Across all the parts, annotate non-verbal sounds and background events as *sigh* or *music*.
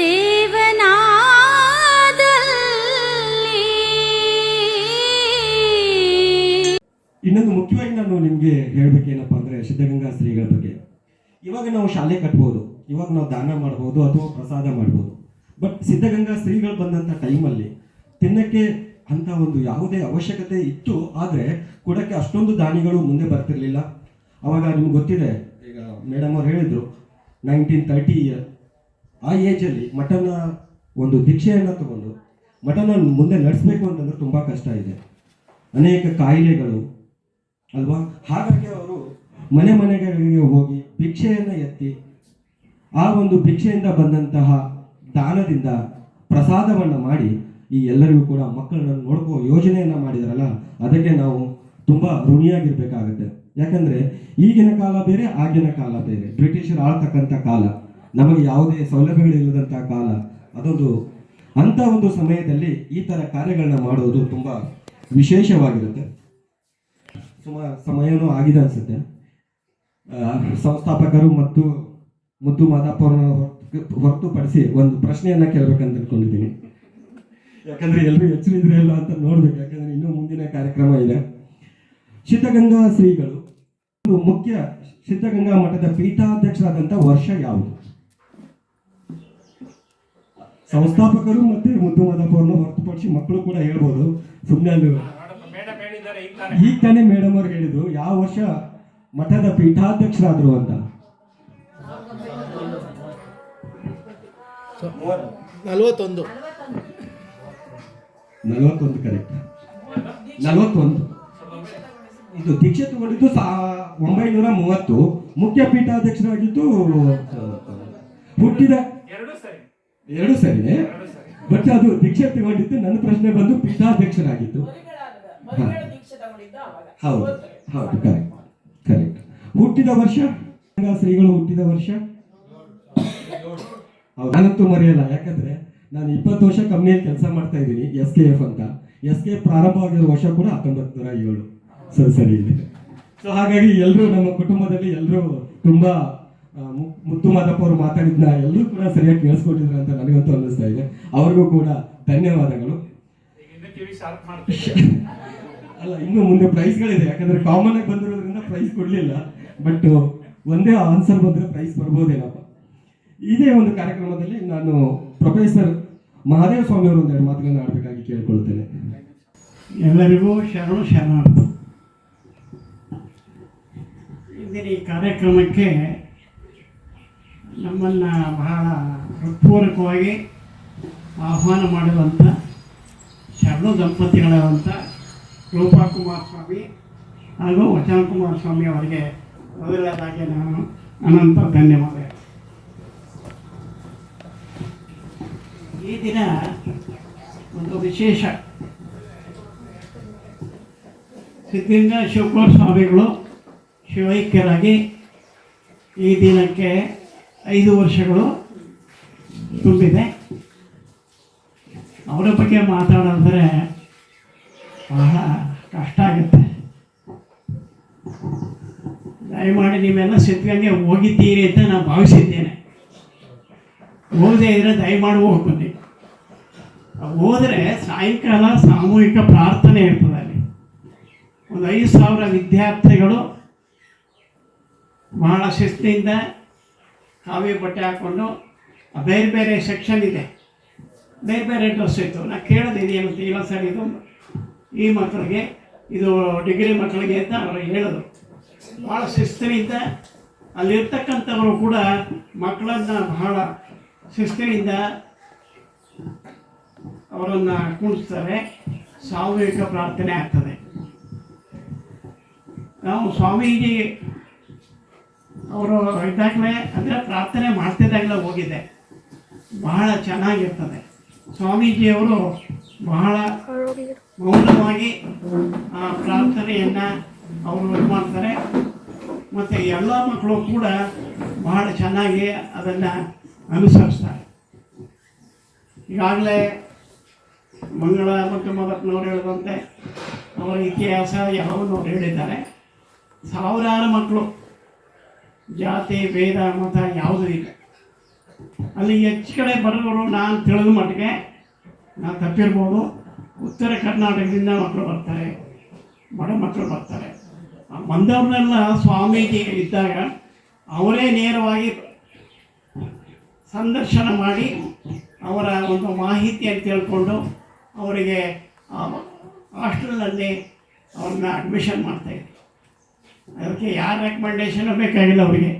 ದೇವನಾದಲ್ಲಿ. ಇನ್ನೊಂದು ಮುಖ್ಯವಾಗಿ ನಾನು ನಿಮಗೆ ಹೇಳ್ಬೇಕೇನಪ್ಪ ಅಂದ್ರೆ ಸಿದ್ಧಗಂಗಾ ಶ್ರೀಗಳ ಬಗ್ಗೆ. ಇವಾಗ ನಾವು ಶಾಲೆ ಕಟ್ಬೋದು, ಇವಾಗ ನಾವು ದಾನ ಮಾಡ್ಬೋದು ಅಥವಾ ಪ್ರಸಾದ ಮಾಡ್ಬೋದು. ಬಟ್ ಸಿದ್ಧಗಂಗಾ ಶ್ರೀಗಳು ಬಂದಂಥ ಟೈಮಲ್ಲಿ ತಿನ್ನಕ್ಕೆ ಅಂತ ಒಂದು ಯಾವುದೇ ಅವಶ್ಯಕತೆ ಇತ್ತು ಆದ್ರೆ ಕೊಡಕ್ಕೆ ಅಷ್ಟೊಂದು ದಾನಿಗಳು ಮುಂದೆ ಬರ್ತಿರ್ಲಿಲ್ಲ. ಅವಾಗ ನಿಮ್ಗೆ ಗೊತ್ತಿದೆ, ಈಗ ಮೇಡಮ್ ಅವ್ರು ಹೇಳಿದ್ರು ನೈನ್ಟೀನ್ ತರ್ಟಿ ಇಯರ್ ಆ ಏಜಲ್ಲಿ ಮಠನ ಒಂದು ಭಿಕ್ಷೆಯನ್ನು ತಗೊಂಡು ಮಠನ ಮುಂದೆ ನಡೆಸಬೇಕು ಅಂತಂದ್ರೆ ತುಂಬ ಕಷ್ಟ ಇದೆ. ಅನೇಕ ಕಾಯಿಲೆಗಳು, ಅಲ್ವಾ? ಹಾಗಾಗಿ ಅವರು ಮನೆ ಮನೆಗಳಿಗೆ ಹೋಗಿ ಭಿಕ್ಷೆಯನ್ನು ಎತ್ತಿ ಆ ಒಂದು ಭಿಕ್ಷೆಯಿಂದ ಬಂದಂತಹ ದಾನದಿಂದ ಪ್ರಸಾದವನ್ನು ಮಾಡಿ ಈ ಎಲ್ಲರಿಗೂ ಕೂಡ ಮಕ್ಕಳನ್ನ ನೋಡ್ಕೋ ಯೋಜನೆಯನ್ನು ಮಾಡಿದಾರಲ್ಲ, ಅದಕ್ಕೆ ನಾವು ತುಂಬ ಋಣಿಯಾಗಿರ್ಬೇಕಾಗತ್ತೆ. ಯಾಕಂದ್ರೆ ಈಗಿನ ಕಾಲ ಬೇರೆ, ಆಗಿನ ಕಾಲ ಬೇರೆ. ಬ್ರಿಟಿಷರು ಆಳ್ತಕ್ಕಂಥ ಕಾಲ. ನಮಗೆ ಯಾವುದೇ ಸೌಲಭ್ಯಗಳಿಲ್ಲದಂಥ ಕಾಲ, ಅದೊಂದು ಅಂಥ ಒಂದು ಸಮಯದಲ್ಲಿ ಈ ಥರ ಕಾರ್ಯಗಳನ್ನ ಮಾಡುವುದು ತುಂಬ ವಿಶೇಷವಾಗಿರುತ್ತೆ. ಸುಮಾರು ಸಮಯನೂ ಆಗಿದೆ ಅನಿಸುತ್ತೆ. ಸಂಸ್ಥಾಪಕರು ಮತ್ತು ಮುದ್ದು ಮಾದಾಪುರನ ಹೊರತುಪಡಿಸಿ ಒಂದು ಪ್ರಶ್ನೆಯನ್ನ ಕೇಳಬೇಕಂತ ತಿಳ್ಕೊಂಡಿದ್ದೀನಿ ಯಾಕಂದ್ರೆ ಎಲ್ಲರೂ ಎಚ್ಚರಿದ್ರೆ ಇಲ್ಲ ಅಂತ ನೋಡ್ಬೇಕು, ಯಾಕಂದ್ರೆ ಇನ್ನೂ ಮುಂದಿನ ಕಾರ್ಯಕ್ರಮ ಇದೆ. ಸಿದ್ಧಗಂಗಾ ಶ್ರೀಗಳು ಮುಖ್ಯ ಸಿದ್ಧಗಂಗಾ ಮಠದ ಪೀಠಾಧ್ಯಕ್ಷರಾದಂಥ ವರ್ಷ ಯಾವುದು? ಸಂಸ್ಥಾಪಕರು ಮತ್ತೆ ಮುದ್ದು ಮಾದಪ್ಪವ್ರನ್ನ ಹೊರತುಪಡಿಸಿ ಮಕ್ಕಳು ಕೂಡ ಹೇಳ್ಬೋದು. ಸುಮ್ಮನೆ ಅಲ್ಲಿ ಈಗ ತಾನೇ ಮೇಡಮ್ ಅವ್ರು ಹೇಳಿದ್ರು ಯಾವ ವರ್ಷ ಮಠದ ಪೀಠಾಧ್ಯಕ್ಷರಾದ್ರು ಅಂತ? ನಲವತ್ತೊಂದು. ನಲವತ್ತೊಂದು ಕರೆಕ್ಟ್ ನಲವತ್ತೊಂದು. ಇದು ದೀಕ್ಷೆ ತಗೊಂಡಿದ್ದು ಸಾ ಒಂಬೈನೂರ ಮೂವತ್ತು. ಮುಖ್ಯ ಪೀಠಾಧ್ಯಕ್ಷರಾಗಿದ್ದು ಹುಟ್ಟಿದ ಎರಡು ಸರಿ. ಸರಿನೇ ಬಟ್ ಅದು ದೀಕ್ಷೆ ತಗೊಂಡಿದ್ದು ನನ್ನ ಪ್ರಶ್ನೆ ಬಂದು ಪೀಠಾಧ್ಯಕ್ಷರಾಗಿತ್ತು ಹೌದು. ಹೌದು ಕರೆಕ್ಟ್ ಕರೆಕ್ಟ್ ಹುಟ್ಟಿದ ವರ್ಷ? ಶ್ರೀಗಳು ಹುಟ್ಟಿದ ವರ್ಷ? ಹೌದು. ನಾನಂತೂ ಮರೆಯಲ್ಲ ಯಾಕಂದ್ರೆ ನಾನು ಇಪ್ಪತ್ತು ವರ್ಷ ಕಂಪ್ನಿಯಲ್ಲಿ ಕೆಲಸ ಮಾಡ್ತಾ ಇದ್ದೀನಿ ಎಸ್ ಕೆ ಎಫ್ ಅಂತ. ಎಸ್ ಕೆ ಪ್ರಾರಂಭವಾಗಿರೋ ವರ್ಷ ಕೂಡ ಹತ್ತೊಂಬತ್ತು ನೂರ ಏಳು. ಸರಿ ಸರಿ. ಇದೆ ಸೊ ಹಾಗಾಗಿ ಎಲ್ಲರೂ ನಮ್ಮ ಕುಟುಂಬದಲ್ಲಿ ಎಲ್ಲರೂ ತುಂಬಾ ಮುದ್ದು ಮಾದಪ್ಪ ಅವರು ಮಾತಾಡಿದ್ನ ಎಲ್ಲರೂ ಕೂಡ ಸರಿಯಾಗಿ ಕೇಳಿಸ್ಕೊಟ್ಟಿದ್ರು ಅಂತ ನನಗಂತೂ ಅನ್ನಿಸ್ತಾ ಇದೆ. ಅವ್ರಿಗೂ ಕೂಡ ಧನ್ಯವಾದಗಳು. ಈಗ ಇನ್ನು ಕಿವಿ ಶಾರ್ಪ್ ಮಾಡ್ತೀವಿ *laughs* ಅಲ್ಲ ಇನ್ನು ಮುಂದೆ ಪ್ರೈಸ್ಗಳಿದೆ ಯಾಕಂದ್ರೆ ಕಾಮನ್ ಆಗಿ ಬಂದಿರೋದ್ರಿಂದ ಪ್ರೈಸ್ ಕೊಡಲಿಲ್ಲ. ಬಟ್ ಒಂದೇ ಆನ್ಸರ್ ಬಂದ್ರೆ ಪ್ರೈಸ್ ಬರ್ಬೋದೇನಪ್ಪ? ಇದೇ ಒಂದು ಕಾರ್ಯಕ್ರಮದಲ್ಲಿ ನಾನು ಪ್ರೊಫೆಸರ್ ಮಹಾದೇವ ಸ್ವಾಮಿ ಅವರು ಒಂದೆರಡು ಮಾತುಗಳನ್ನ ಆಡಬೇಕಾಗಿ ಕೇಳ್ಕೊಳ್ತೇನೆ. ಎಲ್ಲರಿಗೂ ಶರಣು ಶರಣ ಇಂದಿನ ಈ ಕಾರ್ಯಕ್ರಮಕ್ಕೆ ನಮ್ಮನ್ನು ಬಹಳ ಹೃತ್ಪೂರ್ವಕವಾಗಿ ಆಹ್ವಾನ ಮಾಡಿದಂಥ ಶರಣು ದಂಪತಿಗಳಾದಂಥ ರೂಪಾ ಕುಮಾರಸ್ವಾಮಿ ಹಾಗೂ ವಚನ ಕುಮಾರಸ್ವಾಮಿ ಅವರಿಗೆ ಮೊದಲನೇದಾಗಿ ನಾನು ಅನಂತ ಧನ್ಯವಾದ. ಈ ದಿನ ಒಂದು ವಿಶೇಷ. ಸಿದ್ಧಗಂಗಾ ಶಿವಕುಮಾರ ಸ್ವಾಮಿಗಳು ಶಿವೈಕ್ಯರಾಗಿ ಈ ದಿನಕ್ಕೆ ಐದು ವರ್ಷಗಳು ತುಂಬಿದೆ. ಅವರ ಬಗ್ಗೆ ಮಾತಾಡಿದ್ರೆ ಬಹಳ ಕಷ್ಟ ಆಗುತ್ತೆ. ದಯಮಾಡಿ ನೀವೆಲ್ಲ ಸಿದ್ಧಗಂಗೆ ಹೋಗಿದ್ದೀರಿ ಅಂತ ನಾನು ಭಾವಿಸಿದ್ದೇನೆ. ಹೋದೇ ಇದ್ರೆ ದಯಮಾಡಿ ಹೋಗ್ಬನ್ನಿ. ಹೋದರೆ ಸಾಯಂಕಾಲ ಸಾಮೂಹಿಕ ಪ್ರಾರ್ಥನೆ ಇರ್ತದೆ ಅಲ್ಲಿ. ಒಂದು ಐದು ಸಾವಿರ ವಿದ್ಯಾರ್ಥಿಗಳು ಬಹಳ ಶಿಸ್ತಿನಿಂದ ಕಾವಿ ಬಟ್ಟೆ ಹಾಕ್ಕೊಂಡು ಬೇರೆ ಬೇರೆ ಸೆಕ್ಷನ್ ಇದೆ. ಬೇರೆ ಬೇರೆ ಡ್ರೆಸ್ ಇತ್ತು. ನಾನು ಕೇಳೋದು ಏನಂತ ಇಲ್ಲ ಸರ್ ಇದು, ಈ ಮಕ್ಕಳಿಗೆ, ಇದು ಡಿಗ್ರಿ ಮಕ್ಕಳಿಗೆ ಅಂತ ಅವರು ಹೇಳೋದು. ಭಾಳ ಶಿಸ್ತಿನಿಂದ ಅಲ್ಲಿರ್ತಕ್ಕಂಥವರು ಕೂಡ ಮಕ್ಕಳನ್ನು ಬಹಳ ಶಿಸ್ತಿನಿಂದ ಅವರನ್ನು ಕುಣಿಸ್ತಾರೆ ಸಾಮೂಹಿಕ ಪ್ರಾರ್ಥನೆ ಆಗ್ತದೆ. ನಾವು ಸ್ವಾಮೀಜಿ ಅವರು ಇದ್ದಾಗಲೇ ಅಂದರೆ ಪ್ರಾರ್ಥನೆ ಮಾಡ್ತಿದ್ದಾಗಲೇ ಹೋಗಿದ್ದೆ ಬಹಳ ಚೆನ್ನಾಗಿರ್ತದೆ. ಸ್ವಾಮೀಜಿಯವರು ಬಹಳ ಮೌನವಾಗಿ ಆ ಪ್ರಾರ್ಥನೆಯನ್ನು ಅವರು ಇದು ಮಾಡ್ತಾರೆ. ಮತ್ತು ಎಲ್ಲ ಮಕ್ಕಳು ಕೂಡ ಬಹಳ ಚೆನ್ನಾಗಿ ಅದನ್ನು ಅನುಸರಿಸ್ತಾರೆ. ಈಗಾಗಲೇ ಮಂಗಳ ಮತ್ತು ಮದಪ್ಪನವರು ಹೇಳಿದಂತೆ, ಅವರ ಇತಿಹಾಸ ಯಾವನ್ನು ಅವ್ರು ಹೇಳಿದ್ದಾರೆ. ಸಾವಿರಾರು ಮಕ್ಕಳು ಜಾತಿ, ಭೇದ, ಮತ ಯಾವುದೂ ಇಲ್ಲ. ಅಲ್ಲಿ ಹೆಚ್ಚು ಕಡೆ ಬರೋರು ನಾನು ತಿಳಿದ ಮಟ್ಟಿಗೆ ನಾನು ತಪ್ಪಿರ್ಬೋದು. ಉತ್ತರ ಕರ್ನಾಟಕದಿಂದ ಮಕ್ಕಳು ಬರ್ತಾರೆ. ಬಡ ಮಕ್ಕಳು ಬರ್ತಾರೆ. ಆ ಬಂದವ್ರನ್ನೆಲ್ಲ ಸ್ವಾಮೀಜಿ ಇದ್ದಾಗ ಅವರೇ ನೇರವಾಗಿ ಸಂದರ್ಶನ ಮಾಡಿ ಅವರ ಒಂದು ಮಾಹಿತಿಯನ್ನು ತಿಳ್ಕೊಂಡು ಅವರಿಗೆ ಹಾಸ್ಟೆಲ್ನಲ್ಲಿ ಅವ್ರನ್ನ ಅಡ್ಮಿಷನ್ ಮಾಡ್ತಾಯಿದ್ರು ಅದಕ್ಕೆ ಯಾರ ರೆಕಮೆಂಡೇಷನು ಬೇಕಾಗಿಲ್ಲ ಅವರಿಗೆ.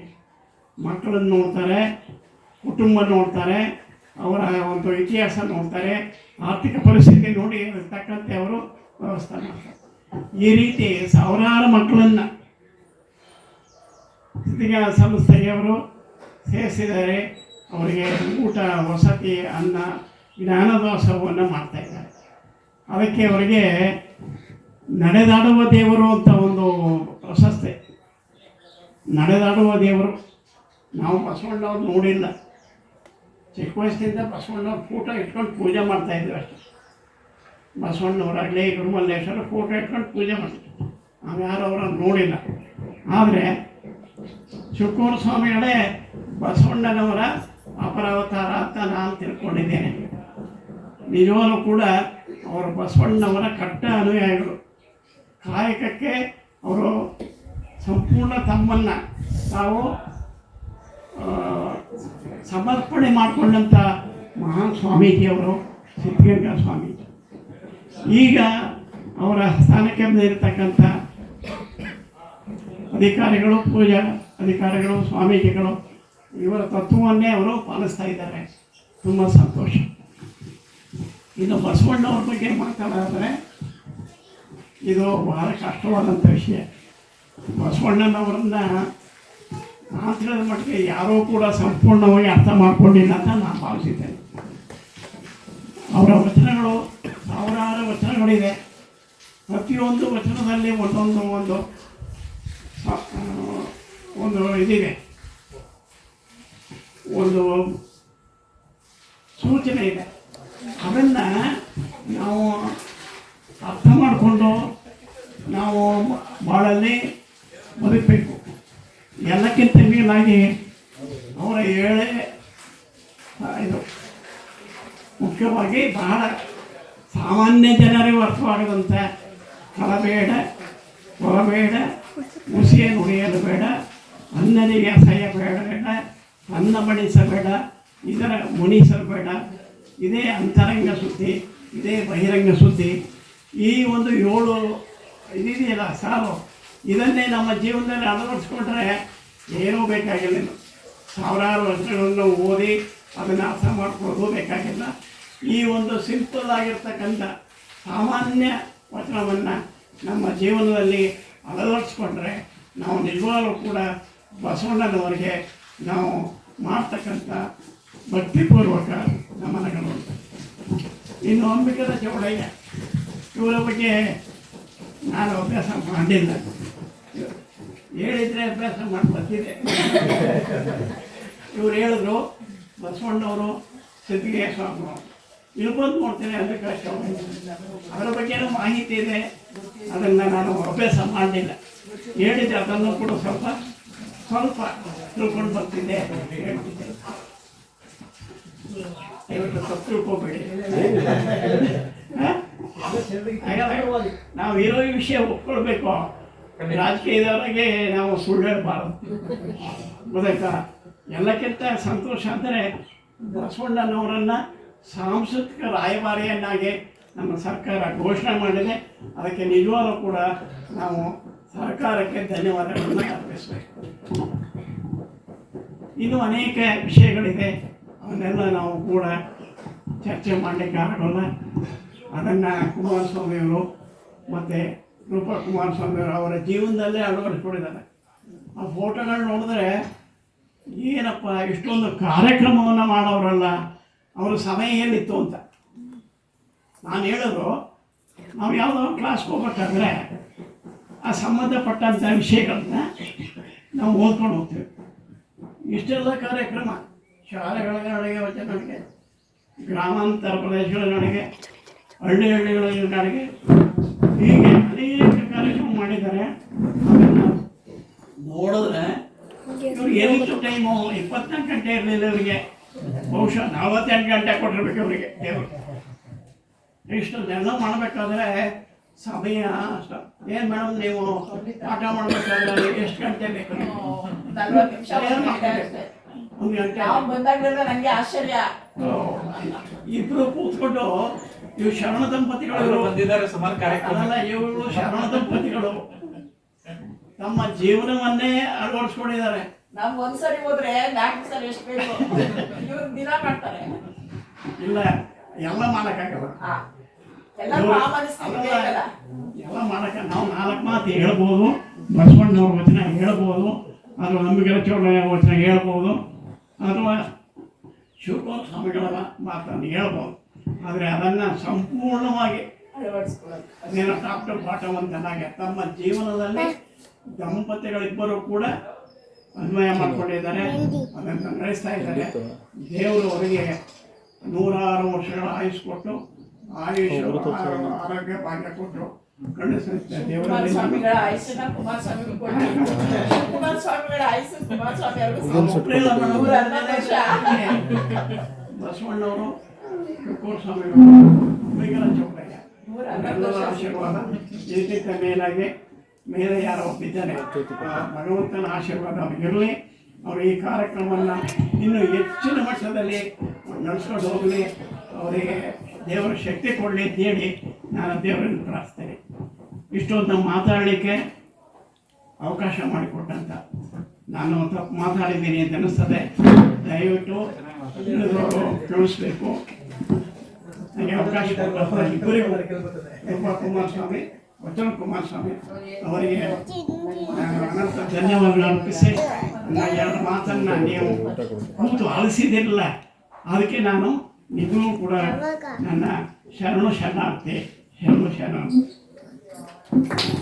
ಮಕ್ಕಳನ್ನು ನೋಡ್ತಾರೆ, ಕುಟುಂಬ ನೋಡ್ತಾರೆ, ಅವರ ಒಂದು ಇತಿಹಾಸ ನೋಡ್ತಾರೆ, ಆರ್ಥಿಕ ಪರಿಸ್ಥಿತಿ ನೋಡಿ ತಕ್ಕಂತೆ ಅವರು ವ್ಯವಸ್ಥೆ ಮಾಡ್ತಾರೆ. ಈ ರೀತಿ ಸಾವಿರಾರು ಮಕ್ಕಳನ್ನು ಸ್ಥಿತಿಗ ಸಂಸ್ಥೆಗೆ ಅವರು ಸೇರಿಸಿದ್ದಾರೆ. ಅವರಿಗೆ ಊಟ, ವಸತಿ, ಅನ್ನ, ಜ್ಞಾನದೋಸವನ್ನು ಮಾಡ್ತಾಯಿದ್ದಾರೆ ಅದಕ್ಕೆ ಅವರಿಗೆ ನಡೆದಾಡುವ ದೇವರು ಅಂತ ಒಂದು ಪ್ರಶಸ್ತಿ. ನಡೆದಾಡುವ ದೇವರು. ನಾವು ಬಸವಣ್ಣವ್ರು ನೋಡಿಲ್ಲ. ಚಿಕ್ಕ ವಯಸ್ಸಿನಿಂದ ಬಸವಣ್ಣವ್ರ ಫೋಟೋ ಇಟ್ಕೊಂಡು ಪೂಜೆ ಮಾಡ್ತಾ ಇದ್ವಿ ಅಷ್ಟೇ. ಬಸವಣ್ಣವರಾಗಲಿ, ಗುರುಮಲ್ಲೇಶ್ವರ ಫೋಟೋ ಇಟ್ಕೊಂಡು ಪೂಜೆ ಮಾಡ್ತೀವಿ ನಾವು ಯಾರು ಅವರನ್ನು ನೋಡಿಲ್ಲ. ಆದರೆ ಶುಕೂರ್ ಸ್ವಾಮಿಗಳೇ ಬಸವಣ್ಣನವರ ಅಪರಾವತಾರ ಅಂತ ನಾನು ತಿಳ್ಕೊಂಡಿದ್ದೇನೆ. ನಿಜವಾಗೂ ಕೂಡ ಅವರು ಬಸವಣ್ಣನವರ ಕಟ್ಟ ಅನುಯಾಯಿಗಳು. ಕಾಯಕಕ್ಕೆ ಅವರು ಸಂಪೂರ್ಣ ತಮ್ಮನ್ನು ತಾವು ಸಮರ್ಪಣೆ ಮಾಡಿಕೊಂಡಂಥ ಮಹಾನ್ ಸ್ವಾಮೀಜಿಯವರು, ಸಿದ್ಧಗಂಗಾ ಸ್ವಾಮೀಜಿ. ಈಗ ಅವರ ಸ್ಥಾನಕ್ಕೆ ಬಂದಿರತಕ್ಕಂಥ ಅಧಿಕಾರಿಗಳು, ಪೂಜಾ ಅಧಿಕಾರಿಗಳು, ಸ್ವಾಮೀಜಿಗಳು, ಇವರ ತತ್ವವನ್ನೇ ಅವರು ಪಾಲಿಸ್ತಾ ಇದ್ದಾರೆ. ತುಂಬ ಸಂತೋಷ. ಇನ್ನು ಬಸವಣ್ಣವ್ರ ಬಗ್ಗೆ ಮಾತಾಡಿದ್ರೆ ಇದು ಬಹಳ ಕಷ್ಟವಾದಂಥ ವಿಷಯ. ಬಸವಣ್ಣನವರನ್ನ ನಾನು ತಿಳಿದ ಮಟ್ಟಿಗೆ ಯಾರೂ ಕೂಡ ಸಂಪೂರ್ಣವಾಗಿ ಅರ್ಥ ಮಾಡ್ಕೊಂಡಿಲ್ಲ ಅಂತ ನಾನು ಭಾವಿಸಿದ್ದೇನೆ ಅವರ ವಚನಗಳು ಸಾವಿರಾರು ವಚನಗಳಿದೆ. ಪ್ರತಿಯೊಂದು ವಚನದಲ್ಲಿ ಒಂದೊಂದು ಒಂದು ಒಂದು ಇದಿದೆ. ಒಂದು ಸೂಚನೆ ಇದೆ. ಅದನ್ನು ನಾವು ಅರ್ಥ ಮಾಡಿಕೊಂಡು ನಾವು ಬಾಳಲ್ಲಿ ಬದುಕಬೇಕು ಎಲ್ಲಕ್ಕಿಂತ ಮೇಲಾಗಿ ಅವರ ಏಳೆ, ಇದು ಮುಖ್ಯವಾಗಿ ಬಹಳ ಸಾಮಾನ್ಯ ಜನರಿಗೂ ಅರ್ಥವಾಗದಂಥ ಕಳಬೇಡ ಕೊಳಬೇಡ ಮುಸಿಯ ನುಡಿಯಲು ಬೇಡ ಅನ್ನನಿಗೆ ಅಸಹ್ಯ ಬೇಡ ಬೇಡ ಅನ್ನ ಬಡಿಸಬೇಡ, ಇದರ ಮುನಿಸಬೇಡ ಇದೇ ಅಂತರಂಗ ಸುದ್ದಿ, ಇದೇ ಬಹಿರಂಗ ಸುದ್ದಿ. ಈ ಒಂದು ಏಳು ಇದಿದೆಯಲ್ಲ, ಸಾವು. ಇದನ್ನೇ ನಮ್ಮ ಜೀವನದಲ್ಲಿ ಅಳವಡಿಸ್ಕೊಂಡ್ರೆ ಏನೂ ಬೇಕಾಗಿಲ್ಲ. ಸಾವಿರಾರು ವರ್ಷಗಳನ್ನು ಓದಿ ಅದನ್ನು ಅರ್ಥ ಮಾಡ್ಕೊಳ್ಳೋದು ಬೇಕಾಗಿಲ್ಲ. ಈ ಒಂದು ಸಿಂಪಲ್ ಆಗಿರ್ತಕ್ಕಂಥ ಸಾಮಾನ್ಯ ವಚನವನ್ನು ನಮ್ಮ ಜೀವನದಲ್ಲಿ ಅಳವಡಿಸ್ಕೊಂಡ್ರೆ ನಾವು ನಿಜವಾಗಲೂ ಕೂಡ ಬಸವಣ್ಣನವರಿಗೆ ನಾವು ಮಾಡ್ತಕ್ಕಂಥ ಭಕ್ತಿಪೂರ್ವಕ ನಮನಗಳು. ಇನ್ನು ಅಂಬಿಕದ ಚೌಡಯ್ಯ, ಇವರ ಬಗ್ಗೆ ನಾನು ಅಭ್ಯಾಸ ಮಾಡಿಲ್ಲ. ಹೇಳಿದರೆ ಅಭ್ಯಾಸ ಮಾಡಿ ಬರ್ತಿದೆ ಇವ್ರು ಹೇಳಿದ್ರು, ಬಸವಣ್ಣವರು ಸಿದ್ಧಿಗೆ ಸ್ವಾಮಿಗಳು ಇಲ್ಲಿ ಬಂದು ನೋಡ್ತೇನೆ ಕಷ್ಟ ಅದರ ಬಗ್ಗೆನೂ ಮಾಹಿತಿ ಇದೆ. ಅದನ್ನು ನಾನು ಅಭ್ಯಾಸ ಮಾಡಲಿಲ್ಲ. ಹೇಳಿದ್ರೆ ಅದನ್ನು ಕೂಡ ಸ್ವಲ್ಪ ಸ್ವಲ್ಪ ತಿಳ್ಕೊಂಡು ಬರ್ತಿದ್ದೆ. ಇವತ್ತು ಸ್ವಲ್ಪ ತಿಳ್ಕೊಬೇಡಿ? ಹಾಗಾದ್ರೆ ನಾವು ಇರೋ ವಿಷಯ ಒಪ್ಕೊಳ್ಬೇಕು. ರಾಜಕೀಯದವರಿಗೆ ನಾವು ಸುಳ್ಳು ಹೇಳಬಾರದು ಗೊತ್ತಾಯ್ತಾ? ಎಲ್ಲಕ್ಕಿಂತ ಸಂತೋಷ ಅಂದರೆ ಬಸವಣ್ಣನವರನ್ನು ಸಾಂಸ್ಕೃತಿಕ ರಾಯಭಾರಿಯನ್ನಾಗಿ ನಮ್ಮ ಸರ್ಕಾರ ಘೋಷಣೆ ಮಾಡಿದೆ. ಅದಕ್ಕೆ ನಿಜವಾಗೂ ಕೂಡ ನಾವು ಸರ್ಕಾರಕ್ಕೆ ಧನ್ಯವಾದಗಳನ್ನು ಅರ್ಪಿಸಬೇಕು. ಇನ್ನೂ ಅನೇಕ ವಿಷಯಗಳಿದೆ. ಅವನ್ನೆಲ್ಲ ನಾವು ಕೂಡ ಚರ್ಚೆ ಮಾಡಲಿಕ್ಕೆ ಆಗೋಲ್ಲ. ಅದನ್ನು ಕುಮಾರಸ್ವಾಮಿಯವರು ಮತ್ತು ರೂಪ ಕುಮಾರಸ್ವಾಮಿಯವರು ಅವರ ಜೀವನದಲ್ಲೇ ಅಳವಡಿಸ್ಕೊಂಡಿದ್ದಾರೆ. ಆ ಫೋಟೋಗಳು ನೋಡಿದ್ರೆ ಏನಪ್ಪ, ಇಷ್ಟೊಂದು ಕಾರ್ಯಕ್ರಮವನ್ನು ಮಾಡೋರಲ್ಲ, ಅವರ ಸಮಯ ಏನಿತ್ತು ಅಂತ. ನಾನು ಹೇಳಿದ್ರು ನಾವು ಯಾವುದೋ ಕ್ಲಾಸ್ಗೆ ಹೋಗ್ಬೇಕಾದ್ರೆ ಆ ಸಂಬಂಧಪಟ್ಟಂಥ ವಿಷಯಗಳನ್ನ ನಾವು ಓದ್ಕೊಂಡು ಹೋಗ್ತೀವಿ. ಇಷ್ಟೆಲ್ಲ ಕಾರ್ಯಕ್ರಮ, ಶಾಲೆಗಳ ನಡುಗೆ ವಚನಗಳಿಗೆ ಗ್ರಾಮಾಂತರ ಪ್ರದೇಶಗಳ ನಡುಗೆ ಹಳ್ಳಿ ಹಳ್ಳಿಗಳಲ್ಲಿ ನಡುಗೆ ಹೀಗೆ ಅನೇಕ ಕಾರ್ಯಕ್ರಮ ಮಾಡಿದ್ದಾರೆ. ನೋಡಿದ್ರೆ ಇವ್ರಿಗೆ ಏನಿತ್ತು ಟೈಮು ಇಪ್ಪತ್ನಾಲ್ಕು ಗಂಟೆ ಇರಲಿಲ್ಲ ಇವರಿಗೆ. ಬಹುಶಃ ನಲವತ್ತೆಂಟು ಗಂಟೆ ಕೊಟ್ಟಿರ್ಬೇಕು ಅವರಿಗೆ ದೇವರು. ಇಷ್ಟನ್ನೆಲ್ಲ ಮಾಡಬೇಕಾದ್ರೆ ಸಮಯ ಅಷ್ಟ. ಏನು ಮೇಡಮ್ ನೀವು ಪಾಠ ಮಾಡಬೇಕಾದ್ರೆ ಎಷ್ಟು ಗಂಟೆ ಬೇಕು? ನಾವು ಬಂದಾಗ್ಲಿಂದ ನಂಗೆ ಆಶ್ಚರ್ಯ. ಇಬ್ರು ಕೂತ್ಕೊಂಡು ಇವು ಶರಣ ದಂಪತಿಗಳು ಬಂದಿದ್ದಾರೆ ಸುಮಾರು ಕಾರ್ಯಕ್ರಮ. ಇವರು ಶರಣ ದಂಪತಿಗಳು. ತಮ್ಮ ಜೀವನವನ್ನೇ ಅಳವಡಿಸ್ಕೊಂಡಿದ್ದಾರೆ. ನಾವು ಒಂದ್ಸರಿ ಹೋದ್ರೆ ನಾಲ್ಕು ಸರಿ ಎಷ್ಟು ಬೇಕು? ಇವ್ರು ದಿನ ಮಾಡ್ತಾರೆ. ಇಲ್ಲ ಎಲ್ಲ ಮಾಡಕ್ಕಾಗಲ್ಲ. ಎಲ್ಲ ಮಾಡಕ್ಕ ನಾವು ನಾಲ್ಕು ಮಾತು ಹೇಳ್ಬೋದು. ಬಸವಣ್ಣವ್ರ ವಚನ ಹೇಳ್ಬೋದು. ಅಥವಾ ನಂಬಿಕೆ ಚೌಡ ವಚನ ಹೇಳ್ಬೋದು. ಅಥವಾ ಶಿವಕುಮಾರ ಸ್ವಾಮಿಗಳ ಮಾತನ್ನು ಹೇಳ್ಬೋದು. ಆದರೆ ಅದನ್ನು ಸಂಪೂರ್ಣವಾಗಿ ಅಳವಡಿಸ್ಕೊಳ್ಳೋದು. ಅದೇನೋ ಡಾಕ್ಟರ್ ಚೆನ್ನಾಗಿ ತಮ್ಮ ಜೀವನದಲ್ಲಿ ದಂಪತಿಗಳಿಬ್ಬರು ಕೂಡ ಅನ್ವಯ ಮಾಡಿಕೊಂಡಿದ್ದಾರೆ. ಅದನ್ನು ನಡೆಸ್ತಾ ಇದ್ದಾರೆ. ದೇವರು ಅವರಿಗೆ ನೂರಾರು ವರ್ಷಗಳ ಆಯುಷ್ ಕೊಟ್ಟು ಆಯುಷ್ ಆರೋಗ್ಯ ಭಾಗ್ಯ ಕೊಟ್ಟು ಕಳಿಸುತ್ತೆ ದೇವರಲ್ಲಿ ಕುಮಾರಸ್ವಾಮಿಗಳ ಕುಮಾರಸ್ವಾಮಿ ಕುಮಾರಸ್ವಾಮಿ ಹನ್ನೊಂದು ವರ್ಷ. ಬಸವಣ್ಣವರು ನೂರ ಹನ್ನೊಂದು ಆಶೀರ್ವಾದ ಮೇಲಾಗಿ ಮೇಲೆ ಯಾರೋ ಒಪ್ಪಿದ್ದಾನೆ ಭಗವಂತನ ಆಶೀರ್ವಾದ ಅವ್ರಿಗಿರಲಿ ಅವರು ಈ ಕಾರ್ಯಕ್ರಮವನ್ನು ಇನ್ನೂ ಹೆಚ್ಚಿನ ಮಟ್ಟದಲ್ಲಿ ನಡೆಸ್ಕೊಂಡು ಹೋಗಲಿ. ಅವರಿಗೆ ದೇವರ ಶಕ್ತಿ ಕೊಡಲಿ ಅಂತೇಳಿ ನಾನು ದೇವರನ್ನು ಪ್ರಾರ್ಥಿಸ್ತೇನೆ. ಇಷ್ಟೊಂದು ಮಾತಾಡಲಿಕ್ಕೆ ಅವಕಾಶ ಮಾಡಿಕೊಟ್ಟಂತ. ನಾನು ತಪ್ಪು ಮಾತಾಡಿದ್ದೀನಿ ಅಂತ ಅನ್ನಿಸ್ತದೆ. ದಯವಿಟ್ಟು ತಿಳಿಸ್ಬೇಕು ನನಗೆ ಅವಕಾಶ ಕುಮಾರಸ್ವಾಮಿ, ವಚನ ಕುಮಾರಸ್ವಾಮಿ ಅವರಿಗೆ ಅನಂತ ಧನ್ಯವಾದಗಳು ಅರ್ಪಿಸಿ. ನನ್ನ ಎರಡು ಮಾತನ್ನ ನೀವು ಕೂತು ಆಲಿಸಿದಿರಲ್ಲ. ಅದಕ್ಕೆ ನಾನು ನಿಮಗೂ ಕೂಡ ನನ್ನ ಶರಣು ಶರಣಾರ್ಥಿ, ಶರಣು ಶರಣ Thank you.